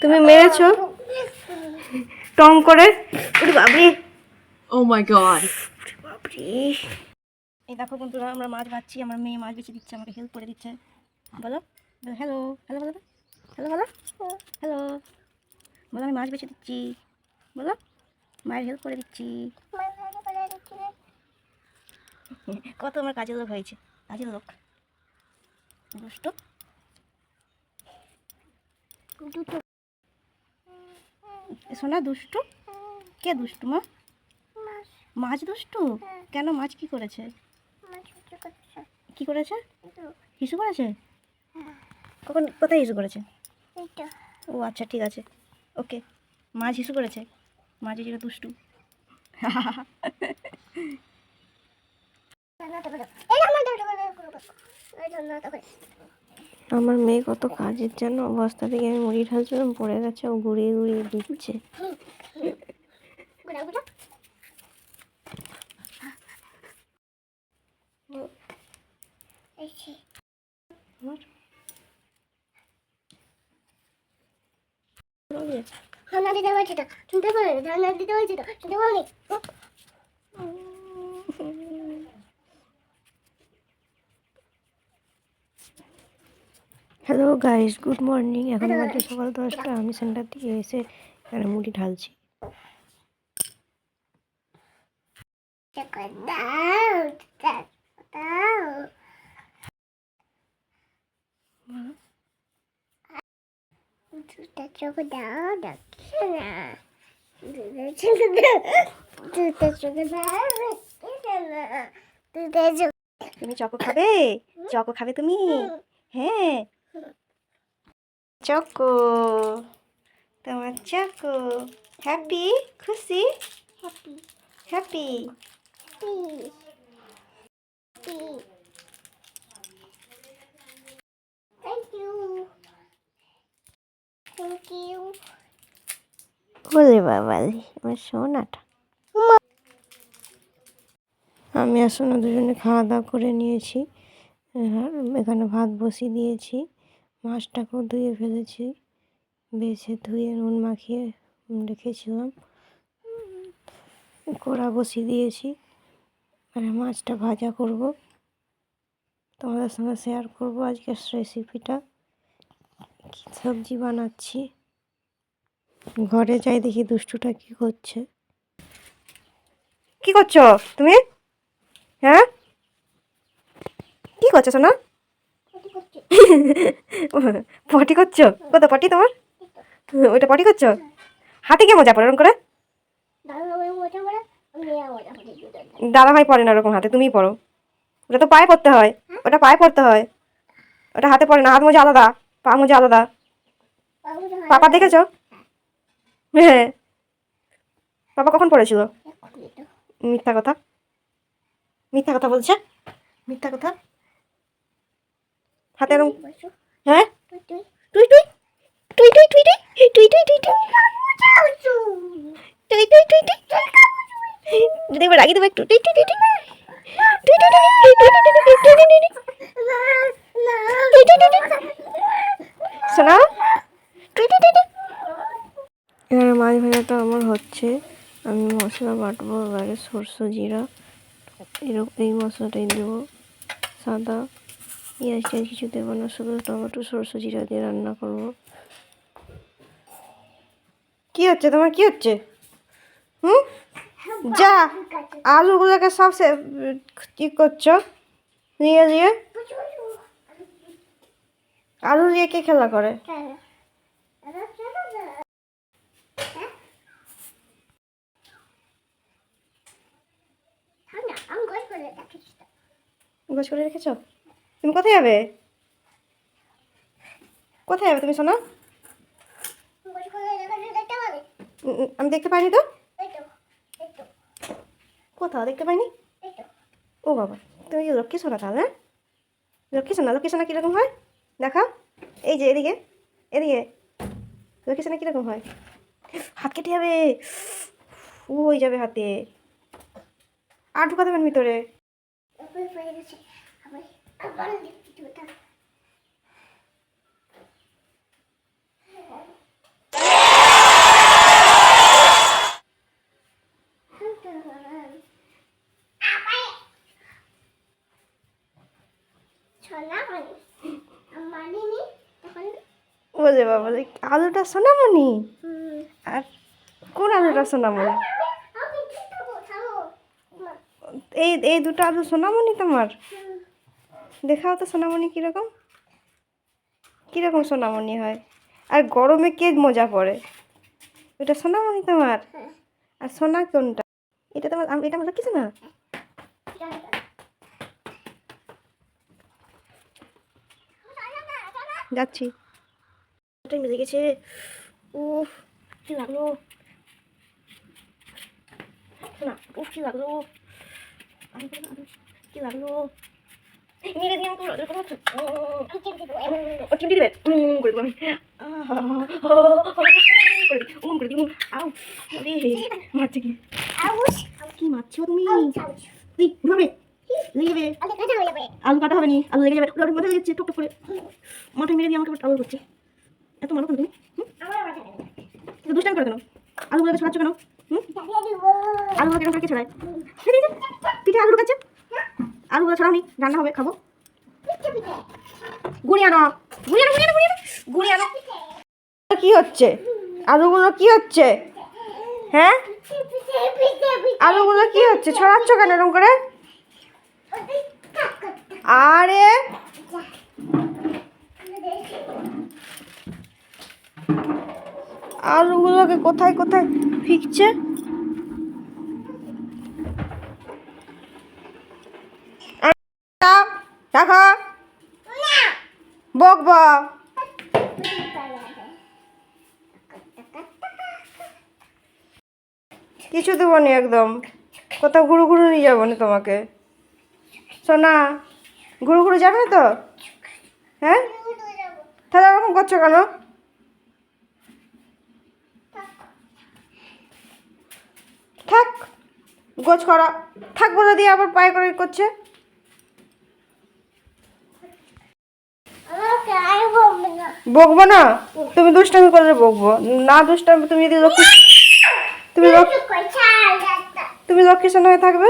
তুমি মেরেছো? টং করে? ওরে বাবরে my god. বাবরে এই দেখো বন্ধুরা আমরা মাছ ভাজছি আমার মেয়ে মাছ বেছে দিচ্ছে আমাকে হেল্প করে দিচ্ছে। বলো হ্যালো হ্যালো বলো হ্যালো বলো হ্যালো বলো আমি মাছ বেছে দিচ্ছি। বলো মায়ের হেল্প করে দিচ্ছি। কত আমার কাজের লোক হয়েছে কাজের লোক। দুষ্ট। সোনা দুষ্টু কে দুষ্টু মা মাছ দুষ্টু কেন মাছ কি করেছে কি করেছে হিসু করেছে কখন কোথায় হিসু করেছে ও আচ্ছা ঠিক আছে ওকে মাছ হিসু করেছে মাছ যেটা দুষ্টু আমার মেয়ে কত কাজের জন্য অবস্থা থেকে আমি মুড়ি ঢালছিলাম পড়ে গেছে, ও ঘুরিয়ে ঘুরিয়ে দিচ্ছে। ঠান্ডা দিতে তো, শুনতে ঠান্ডা দিতে বলছি তো, শুনতে হ্যালো গাইস গুড মর্নিং এখন বাজে সকাল দশটা। আমি সেন্টার দিয়ে এসে এখানে মুড়ি ঢালছি। তুমি চকো খাবে? চকো খাবে তুমি? হ্যাঁ। চকো তোমার চকো হ্যাপি খুশি happy happy Peace. Peace. Thank you. Thank you. বলে বাবা আমার সোনাটা আমি আর সোনা দুজনে খাওয়া দাওয়া করে নিয়েছি এখানে ভাত বসিয়ে দিয়েছি মাছটাকেও ধুয়ে ফেলেছি, বেছে ধুয়ে নুন মাখিয়ে রেখেছিলাম। কড়া বসিয়ে দিয়েছি আর মাছটা ভাজা করব। তোমাদের সঙ্গে শেয়ার করব আজকের রেসিপিটা কী সবজি বানাচ্ছি। ঘরে যাই দেখি দুষ্টুটা কি করছে। কি করছ তুমি? হ্যাঁ? কি করছ সোনা? পটি করছ? কত পটি তোমার? ওইটা পটি করছ? হাতে কে মজা পড়ে এরকম করে? দাদা ভাই পড়ে না ওরকম হাতে তুমি পড়ো ওটা তো পায়ে পড়তে হয়। ওটা পায়ে পড়তে হয়। ওটা হাতে পড়ে না হাত মোজা আলাদা পা মোজা আলাদা। পাপা দেখেছ? হ্যাঁ। পাপা কখন পড়েছিল? মিথ্যা কথা। মিথ্যা কথা বলছে? মিথ্যা কথা? হাতে এরকম হ্যাঁ যদি একবার রাগি দেবো একটু টুই টুই টুই টুই টুই শোনা টুই টুই টুই টুই এখানে মাছ ভাজাটা আমার হচ্ছে আমি মশলা বাটবো এবারে সরষে জিরা এরকম এই মশলাটাই দেবো সাদা পেঁয়াজ টিয়াজ কিছু দেবো না শুধু টমেটো সরষে জিরা দিয়ে রান্না করব কি হচ্ছে তোমার কি হচ্ছে হুম যা আলুগুলোকে সব সে কি করছ নিয়ে দিয়ে আলু দিয়ে কে খেলা করে গোছ করে রেখেছ তুমি কোথায় যাবে? কোথায় যাবে তুমি শোনা আমি দেখতে পাইনি তো? কোথাও দেখতে পাইনি? ও বাবা, তুমি লক্ষ্মী সোনা তাহলে হ্যাঁ? লক্ষ্মী সোনা লক্ষ্মী সোনা কীরকম হয়? দেখা এই যে এদিকে এদিকে, লক্ষ্মী সোনা কীরকম হয়? হাত কেটে যাবে ও হয়ে যাবে হাতে। আর ঢুকা দেবেন ভিতরে। বলে বাবা আলুটা সোনামণি। আর কোন আলুটা সোনামণি? এই এই দুটো আলু সোনামণি তোমার? দেখাও তো সোনামণি কীরকম। কীরকম সোনামণি হয়। আর গরমে কে মজা পড়ে? এটা সোনামণি তোমার? আর সোনা কোনটা? এটা তোমার এটা আমরা কিছু না? যাচ্ছি। বেজে গেছে। উফ, কি লাগল? শোনা উফ, কি লাগল? কি লাগল? মেরে দিয়ে দিবে উম করে দিবো আমি করে দিই, মারছে তুমি তুই হয়ে যাবে আলু কাটা হবে নি আলু লেগে যাবে মাথা লেগে যাচ্ছে টুক টুক করে মাথায় মেরে দিয়ে আমাকে আলু করছে এত মারো কেন তুমি দুষ্টামি করে কেন আলুগুলোকে ছড়াচ্ছ কেন আলুগুলোকে কেন করে ছড়ায় পিঠে আলু ঢুকাচ্ছে আলুগুলো ছড়াওনি রান্না হবে, খাব। পিঠে পিঠে গুড়ি আনো গুড়ি আনো গুড়ি আনো গুড়ি আনো। কি হচ্ছে? আলুগুলো কি হচ্ছে? হ্যাঁ? আলুগুলো কি হচ্ছে? ছড়াচ্ছ কেন এরকম করে? আরে! আলুগুলোকে কোথায় কোথায় ফিকছে? দেখো বকব কিছু দেবো নি একদম। কোথাও ঘুরু ঘুরু নিয়ে যাব না তোমাকে। সোনা ঘুরু ঘুরু যাবে তো? হ্যাঁ? তাহলে ওরকম করছ কেন? থাক, গোছ করা। থাক বলে দিয়ে আবার পায়ে করে করছে আমাকে আর বলবে না বকবো না? তুমি দুষ্টামি করলে বকবো? না দুষ্টামি তুমি যদি লক্ষ্মী তুমি তুমি লক্ষ্মী সোনা হয়ে থাকবে?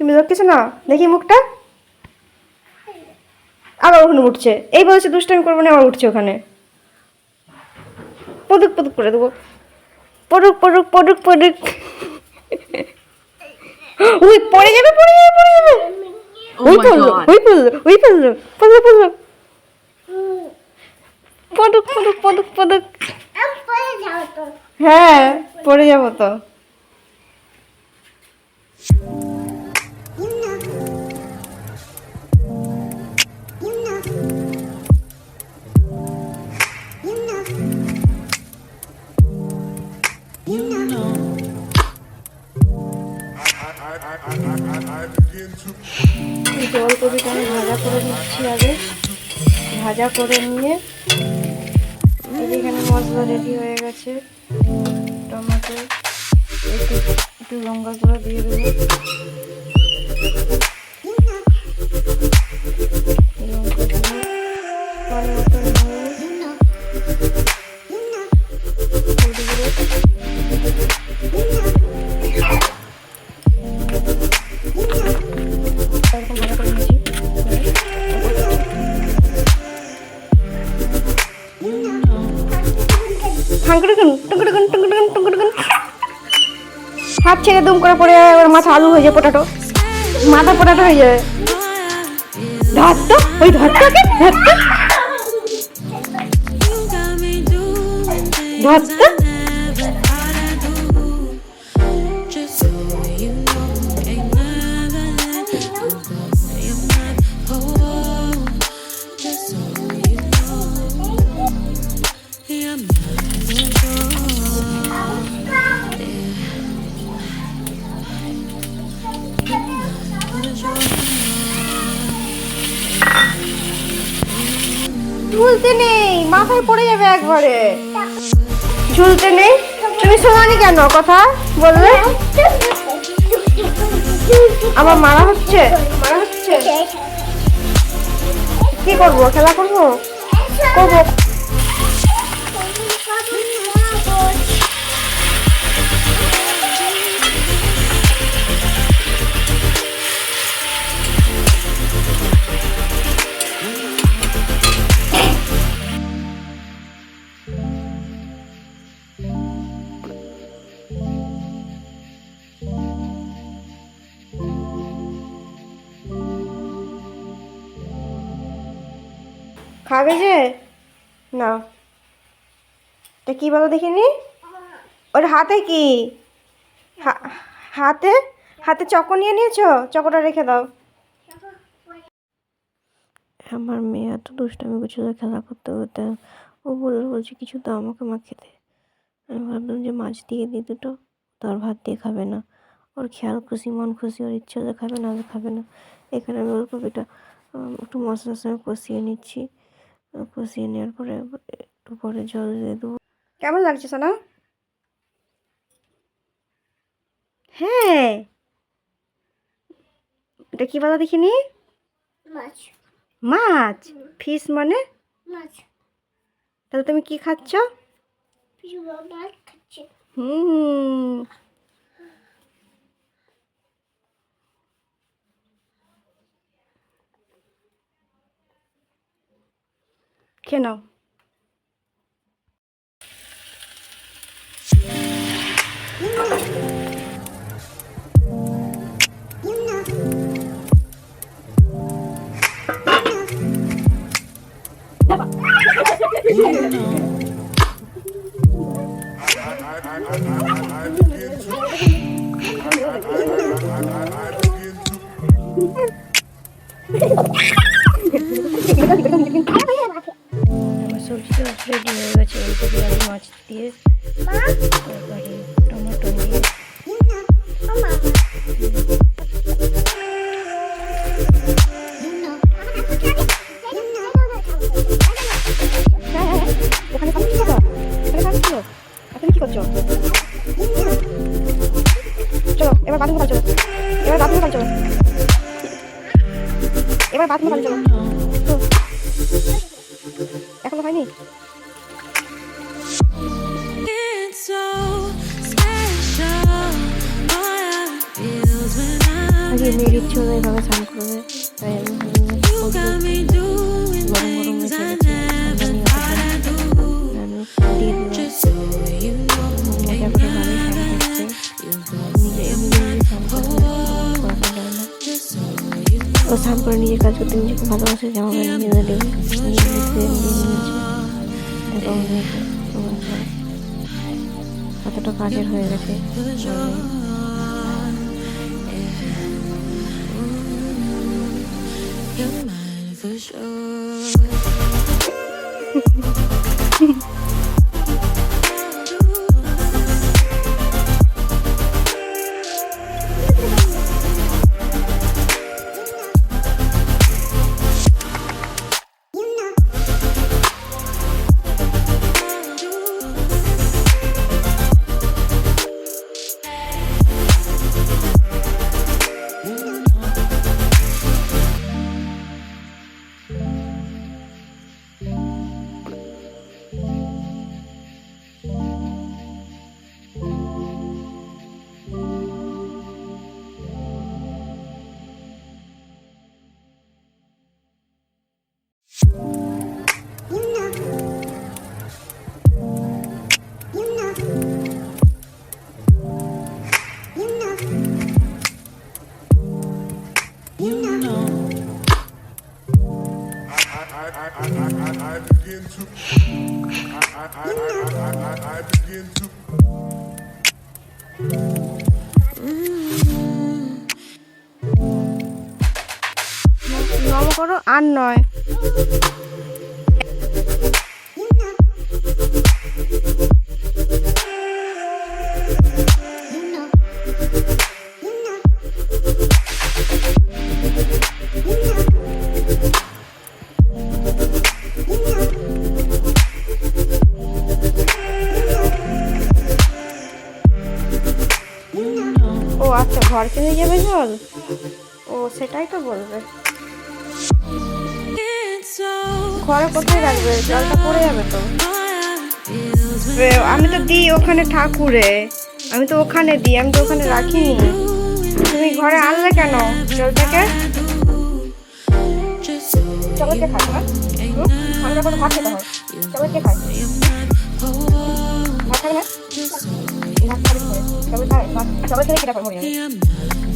তুমি লক্ষ্মী সোনা? দেখি মুখটা। আবার ওখানে উঠছে। এই বলছে দুষ্টামি করব না আবার উঠছে ওখানে। পদুক পদুক করে দেবো। পড়ুক পড়ুক পড়ুক পড়ুক উই পড়ে যাবে পড়ে যাবে পড়ে যাবে। Oh ওই পড়ল god. ওই পড়ল ওই পড়ল পড়ল পড়ল। পদুক পদুক পদুক পদুক আমি পরে যাও তো হ্যাঁ পড়ে যাব তো জল কপিটা আমি ভাজা করে নিচ্ছি আগে ভাজা করে নিয়ে এখানে মশলা রেডি হয়ে গেছে। টমেটো একটু লঙ্কা গুঁড়ো দিয়ে দেবো। মাথা আলু হয়ে যাবে পোটাটো মাথা পোটাটো হয়ে যাবে ধর ওই ধর তো ধর তো মাথায় পড়ে যাবে একবারে। ঝুলতে নেই তুমি শোনানি কেন? কথা বললে? আমার মারা হচ্ছে? মারা হচ্ছে? কি করব? খেলা করব? করব। না। এটা কি বলো দেখিনি? ওর হাতে কি? হাতে? হাতে চকো নিয়ে নিয়েছো? চকোটা রেখে দাও। আমার মেয়ে এত দুষ্টামি করছিল খেলা করতে করতে। ও বলে বলছে কিছু দাও আমাকে মা খেতে। আমি ভাবলাম যে মাছ দিয়ে দিই দুটো তার ভাত দিয়ে খাবে না। ওর খেয়াল খুশি মন খুশি ওর ইচ্ছে হলে খাবে না খাবে না। এখানে আমি ওলকপিটা উম, একটু মশলার সঙ্গে কষিয়ে নিচ্ছি। কষিয়ে নেওয়ার পরে একটু পরে জল দিয়ে দেবো। কেমন লাগছে সোনা? হ্যাঁ। এটা কি বলা দেখিনি? মাছ। মাছ? ফিশ মানে? মাছ। তাহলে তুমি কি খাচ্ছ? পিছু মাছ খাচ্ছে হুম খেয়ে নাও আমার রেডি হয়ে গেছে ওলকপি আলু মাছ দিয়ে টমেটো দিয়ে। চলো, এবার বাথরুম খাল চলো। এবার বাথরুম খাল চলো। এবার বাথরুম খাল চলো। স্নান করতে করাতে যায় না just so you know. স্নান করে নিজের কাজ করতে নিজে খুব ভালোবাসে জামা নিজে দেবে কতটা কাজের হয়ে গেছে pleasure. নম করো আর নয় জল ও, সেটাই তো বলবে। ঘরে কোথায় রাখবে? জলটা পড়ে যাবে তো। আমি তো দিই ওখানে ঠাকুরে। আমি তো ওখানে দিই, আমি তো ওখানে রাখিনি। তুমি ঘরে আনলে কেন জলটাকে? just so চলো কে খায় না ঠান্ডা করে ভাত ভাত চলো খেলে কিটা করে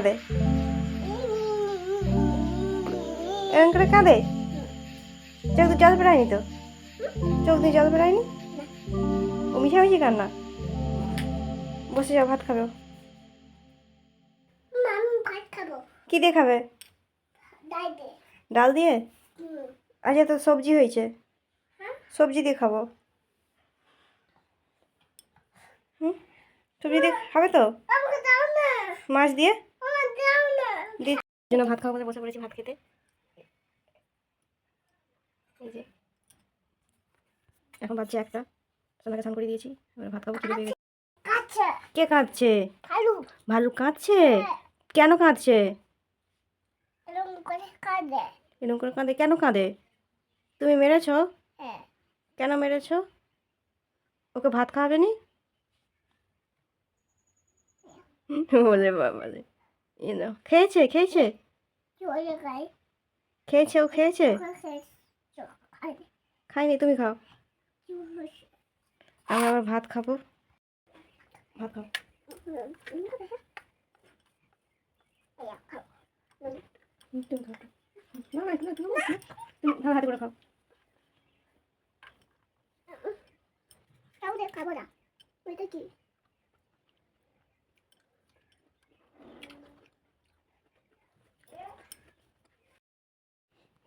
কাঁদে। এরকম করে কাঁদে? চোখ দিয়ে জল বেড়ায়নি তো? চোখ দিয়ে জল বেড়ায়নি ও মিশামিশি কান্না। বসে যাও ভাত খাবে কি দিয়ে খাবে? ডাল দিয়ে। আচ্ছা তো সবজি হয়েছে। সবজি দিয়ে খাব। হুম? সবজি দিয়ে খাবে তো? মাছ দিয়ে? জন্য ভাত বলে বসে পড়েছি ভাত খেতে। এই যে। এখন বাজছে একটা। সোনাকে স্নান করে দিয়েছি এবার ভাত খাব খিদে পেয়ে গেছে। কে কাঁদছে? ভালুক কাঁদছে? কেন কাঁদছে? এরকম করে কাঁদে। কেন কাঁদে? তুমি মেরেছো? হ্যাঁ। কেন মেরেছো? ওকে ভাত খাওয়াবে নি বলে বাবালে এই নাও খেয়েছে খেয়েছে? হয়ে খেয়েছে ও খেয়েছে খাই খাইনি তুমি খাও আমি আবার ভাত খাব ভাত খাও তুমি খাও না না তুমি তুমি হাতে করে খাও খাব না ওইটা কি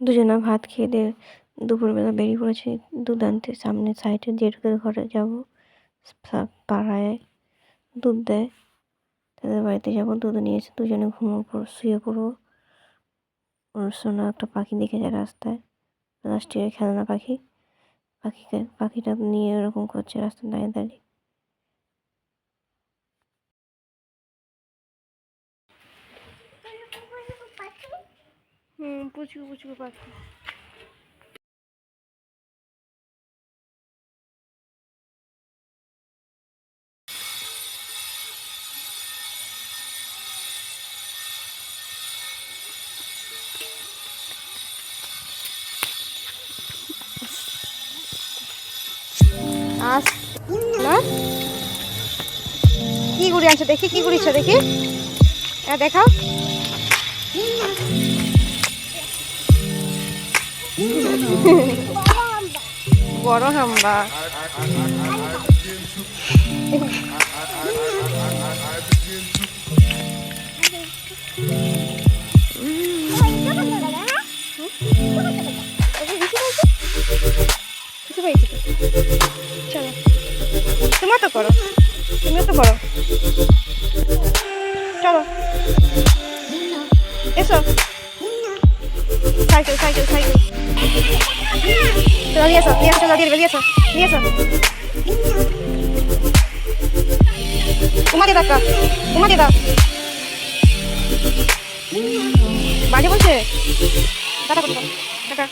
দুজনা ভাত খেয়ে দিয়ে দুপুরবেলা বেরিয়ে পড়েছি দুধ আনতে সামনে সাইডে জেঠুদের ঘরে যাব। পাড়ায় দুধ দেয়। তাদের বাড়িতে যাব, দুধ নিয়ে এসে দুজনে ঘুমো শুয়ে পড়ব। সোনা একটা পাখি দেখে যায় রাস্তায় রাষ্ট্রীয় খেলনা পাখি। পাখিকে, পাখিটা নিয়ে এরকম করছে রাস্তায় দাঁড়িয়ে দাঁড়িয়ে হুম পুচকু পুচকু পাখি। কি গুড়ি আনছো দেখি কি গুড়িছ দেখি। হ্যাঁ দেখাও। বড় হাম্বা। চলো তোমার তো করো। তুমিও তো করো। চলো। এসো। Cycle cycle cycle. চলো নিয়ে এসো নিয়ে এসো চলো দিয়ে দেবে নিয়ে এসো নিয়ে এসো উমা দিয়ে দাও একটা। উমা দিয়ে দাও বাজে বলছে দাদা করে দাও টাটা